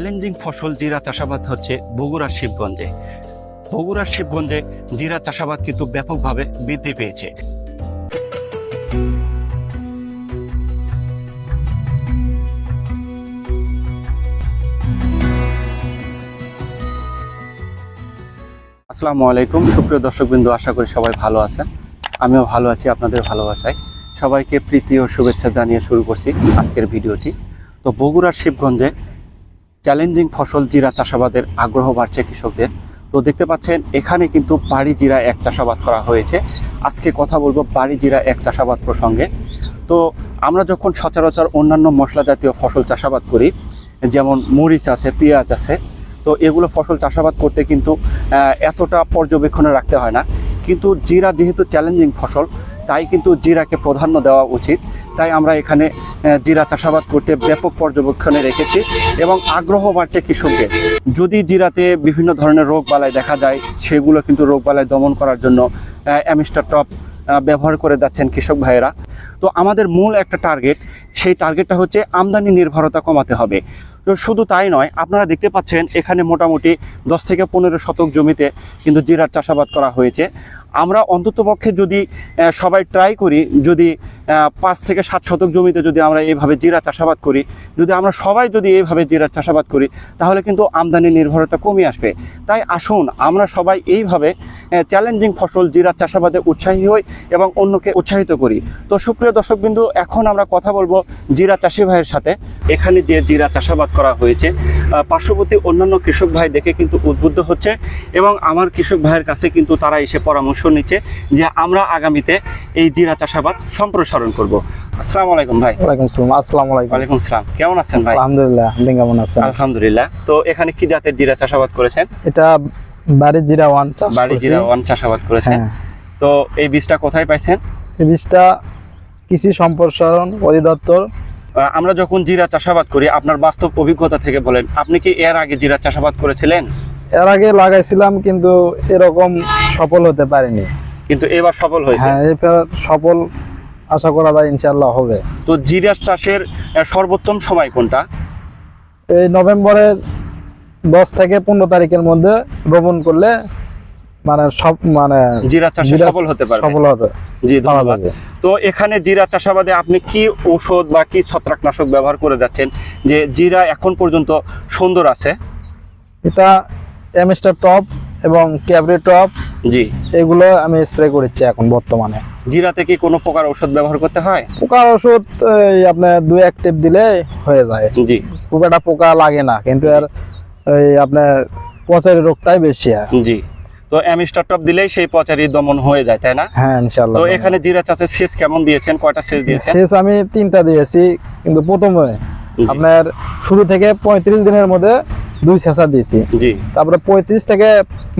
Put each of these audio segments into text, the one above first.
Challenging ফসল জিরা চাষাবাদ হচ্ছে বগুড়ার শিবগঞ্জে। বগুড়ার শিবগঞ্জে জিরা চাষাবাদ কিন্তু ব্যাপকভাবে বৃদ্ধি পেয়েছে। আসসালামু আলাইকুম সুপ্রিয় দর্শকবৃন্দ, আশা করি সবাই ভালো আছেন। আমিও ভালো আছি আপনাদের ভালোবাসায়। সবাইকে প্রীতি ও শুভেচ্ছা জানিয়ে শুরু করছি আজকের ভিডিওটি। তো বগুড়ার শিবগঞ্জে চ্যালেঞ্জিং ফসল জিরা চাষাবাদের আগ্রহ বাড়ছে কৃষকদের। তো দেখতে পাচ্ছেন, এখানে কিন্তু বাড়ি জিরা এক চাষাবাদ করা হয়েছে। আজকে কথা বলব বাড়ি জিরা এক চাষাবাদ প্রসঙ্গে। তো আমরা যখন সচরাচর অন্যান্য মশলা জাতীয় ফসল চাষাবাদ করি, যেমন মরিচ আছে, পেঁয়াজ আছে, তো এগুলো ফসল চাষাবাদ করতে কিন্তু এতটা পর্যবেক্ষণে রাখতে হয় না। কিন্তু জিরা যেহেতু চ্যালেঞ্জিং ফসল, তাই কিন্তু জিরাকে প্রাধান্য দেওয়া উচিত। তাই আমরা এখানে জিরা চাষাবাদ করতে ব্যাপক পর্যবেক্ষণে রেখেছি এবং আগ্রহ বাড়ছে কৃষকদের। যদি জিরাতে বিভিন্ন ধরনের রোগ বালাই দেখা যায়, সেগুলো কিন্তু রোগ বালাই দমন করার জন্য অ্যামিস্টার টপ ব্যবহার করে যাচ্ছেন কৃষক ভাইয়েরা। তো আমাদের মূল একটা টার্গেট, সেই টার্গেটটা হচ্ছে আমদানি নির্ভরতা কমাতে হবে। তো শুধু তাই নয়, আপনারা দেখতে পাচ্ছেন এখানে মোটামুটি দশ থেকে পনেরো শতক জমিতে কিন্তু জিরার চাষাবাদ করা হয়েছে। আমরা অন্ততপক্ষে যদি সবাই ট্রাই করি, যদি পাঁচ থেকে সাত শতক জমিতে যদি আমরা এইভাবে জিরা চাষাবাদ করি, যদি আমরা সবাই যদি এইভাবে জিরার চাষাবাদ করি, তাহলে কিন্তু আমদানি নির্ভরতা কমে আসবে। তাই আসুন, আমরা সবাই এইভাবে চ্যালেঞ্জিং ফসল জিরার চাষাবাদে উৎসাহী হই এবং অন্যকে উৎসাহিত করি। তো সুপ্রিয় দর্শকবিন্দু, এখন আমরা কথা বলব জিরা চাষি ভাইয়ের সাথে। এখানে যে জিরা চাষাবাদ করা হয়েছে পার্শ্ববর্তী অন্যান্য কৃষক ভাই দেখে কিন্তু উদ্বুদ্ধ হচ্ছে এবং আমার কৃষক ভাইয়ের কাছে কিন্তু তারা এসে পরামর্শ নিচ্ছে যে আমরা আগামীতে এই জিরা চাষাবাদ সম্প্রসারণ করব। আসসালামু আলাইকুম ভাই। ওয়ালাইকুম সালাম আসসালামু আলাইকুম। ওয়ালাইকুম সালাম কেমন আছেন ভাই? আলহামদুলিল্লাহ আপনি কেমন আছেন? আলহামদুলিল্লাহ। তো এখানে কি জাতের জিরা চাষাবাদ করেছেন? এটা বাড়ির জিরা ওয়ান চাষ বাড়ি জিরা ওয়ান চাষাবাদ করেছেন। হ্যাঁ। তো এই বীজটা কোথায় পাইছেন? এই বীজটা কৃষি সম্প্রসারণ অধিদপ্তর। আমরা যখন জিরা চাষাবাদ করি আপনার বাস্তব অভিজ্ঞতা থেকে বলেন আপনি কি এর আগে জিরা চাষাবাদ করেছিলেন? এর আগে লাগাইছিলাম কিন্তু এরকম সফল হতে পারেনি। কিন্তু এবার সফল হয়েছে? হ্যাঁ এবার সফল আশা করা যায় ইনশাল্লাহ হবে। তো জিরা চাষের সর্বোত্তম সময় কোনটা? এই নভেম্বরের দশ থেকে পনেরো তারিখের মধ্যে রোপণ করলে মানে সব মানে জিরা চাষে সফল হতে পারে সফল হবে জি ধন্যবাদ। তো এখানে জিরা চাষাবাদে আপনি কি ঔষধ বা কি ছত্রাকনাশক ব্যবহার করে যাচ্ছেন? যে জিরা এখন পর্যন্ত সুন্দর আছে? এটা এমএসটার টপ এবং ক্যাবরি টপ। জি। এগুলো আমি স্প্রে করেছি এখন বর্তমানে। জিরাতে কি কোনো প্রকার ঔষধ ব্যবহার করতে হয়? পোকার ওষুধ এই আপনার দুই এক টিপ দিলে হয়ে যায়। জি। খুব একটা পোকা লাগে না কিন্তু আর এই আপনার পচের রোগটাই বেশি হয়। জি। তো অ্যামিস্টার টপ দিলেই সেই পচারি দমন হয়ে যায় তাই না? হ্যাঁ ইনশাল্লাহ তো এখানে জিরা চাষের সেচ কেমন দিয়েছেন? কয়টা সেচ দিয়েছেন? শেষ আমি তিনটা দিয়েছি কিন্তু প্রথমে আপনার শুরু থেকে পঁয়ত্রিশ দিনের মধ্যে দুই ছেঁচা দিয়েছি। জি। তারপরে পঁয়ত্রিশ থেকে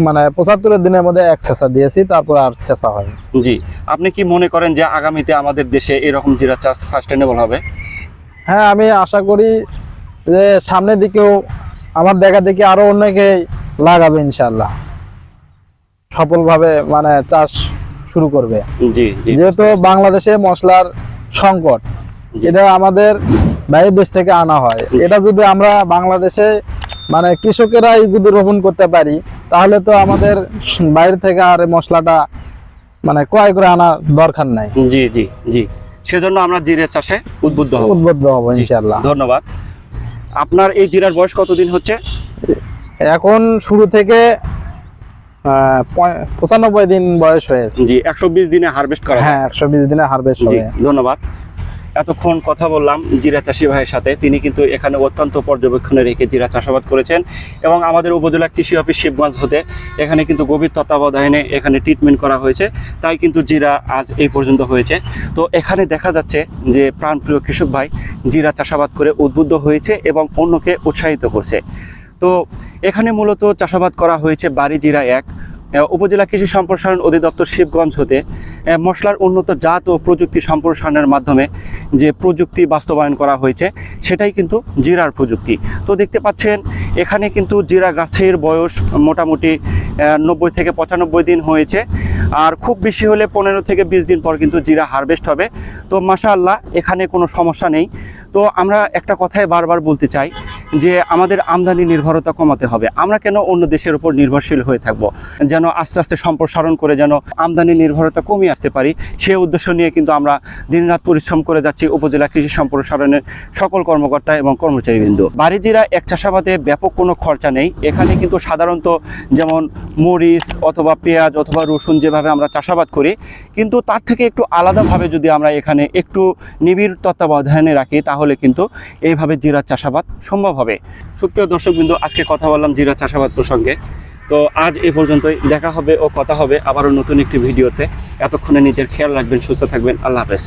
মানে পঁচাত্তরের দিনের মধ্যে এক ছেঁচা দিয়েছি তারপর আর ছেঁচা হয় জি। আপনি কি মনে করেন যে আগামীতে আমাদের দেশে এরকম জিরা চাষ সাস্টেনেবল হবে? হ্যাঁ আমি আশা করি যে সামনের দিকেও আমার দেখা দেখি আরও অনেকে লাগাবে ইনশাল্লাহ সফলভাবে মানে চাষ শুরু করবে। জি যেহেতু বাংলাদেশে মশলার সংকট এটা আমাদের বাইরের দেশ থেকে আনা হয়। এটা যদি আমরা বাংলাদেশে মানে কৃষকেরাই যদি রোপণ করতে পারি তাহলে তো আমাদের বাইরে থেকে আর মশলাটা মানে ক্রয় করে আনা দরকার নাই। জি জি জি। সেজন্য আমরা জিরা চাষে উদ্বুদ্ধ হব। উদ্বুদ্ধ হব জি, ইনশাল্লাহ ধন্যবাদ। আপনার এই জিরার বয়স কতদিন হচ্ছে? এখন শুরু থেকে পঁচানব্বই দিন বয়স হয়েছে। জি একশো বিশ দিনে হারভেস্ট করা হ্যাঁ একশো বিশ দিনে হারভেস্ট হবে। ধন্যবাদ। এতক্ষণ কথা বললাম জিরা চাষি ভাইয়ের সাথে। তিনি কিন্তু এখানে অত্যন্ত পর্যবেক্ষণে রেখে জিরা চাষাবাদ করেছেন এবং আমাদের উপজেলা কৃষি অফিস শিবগঞ্জ হতে এখানে কিন্তু গভীর তত্ত্বাবধানে এখানে ট্রিটমেন্ট করা হয়েছে। তাই কিন্তু জিরা আজ এই পর্যন্ত হয়েছে। তো এখানে দেখা যাচ্ছে যে প্রাণপ্রিয় কৃষক ভাই জিরা চাষাবাদ করে উদ্বুদ্ধ হয়েছে এবং অন্যকে উৎসাহিত করছে। তো এখানে মূলত চাষাবাদ করা হয়েছে বাড়ি জিরা এক উপজেলা কৃষি সম্প্রসারণ অধিদপ্তর শিবগঞ্জ হতে মশলার উন্নত জাত ও প্রযুক্তি সম্প্রসারণের মাধ্যমে যে প্রযুক্তি বাস্তবায়ন করা হয়েছে, সেটাই কিন্তু জিরার প্রযুক্তি। তো দেখতে পাচ্ছেন, এখানে কিন্তু জিরা গাছের বয়স মোটামুটি নব্বই থেকে পঁচানব্বই দিন হয়েছে, আর খুব বেশি হলে পনেরো থেকে বিশ দিন পর কিন্তু জিরা হারভেস্ট হবে। তো মাশাআল্লাহ, এখানে কোনো সমস্যা নেই। তো আমরা একটা কথাই বারবার বলতে চাই যে আমাদের আমদানি নির্ভরতা কমাতে হবে। আমরা কেন অন্য দেশের উপর নির্ভরশীল হয়ে থাকব? যেন আস্তে আস্তে সম্প্রসারণ করে যেন আমদানি নির্ভরতা কমিয়ে আসতে পারি, সে উদ্দেশ্য নিয়ে কিন্তু আমরা দিনরাত পরিশ্রম করে যাচ্ছি উপজেলা কৃষি সম্প্রসারণের সকল কর্মকর্তা এবং কর্মচারীবৃন্দ। বাড়িজিরা এক চাষাবাদে ব্যাপক কোনো খরচা নেই। এখানে কিন্তু সাধারণত যেমন মরিচ অথবা পেঁয়াজ অথবা রসুন যেভাবে আমরা চাষাবাদ করি, কিন্তু তার থেকে একটু আলাদাভাবে যদি আমরা এখানে একটু নিবিড় তত্ত্বাবধানে রাখি, তাহলে কিন্তু এইভাবে জিরা চাষাবাদ সম্ভব হবে। সুপ্রিয় দর্শকবৃন্দ, আজকে কথা বললাম জিরা চাষাবাদ প্রসঙ্গে। তো আজ এ পর্যন্তই, দেখা হবে ও কথা হবে আবারও নতুন একটি ভিডিওতে। এতক্ষণে নিজের খেয়াল রাখবেন, সুস্থ থাকবেন। আল্লাহ হাফেজ।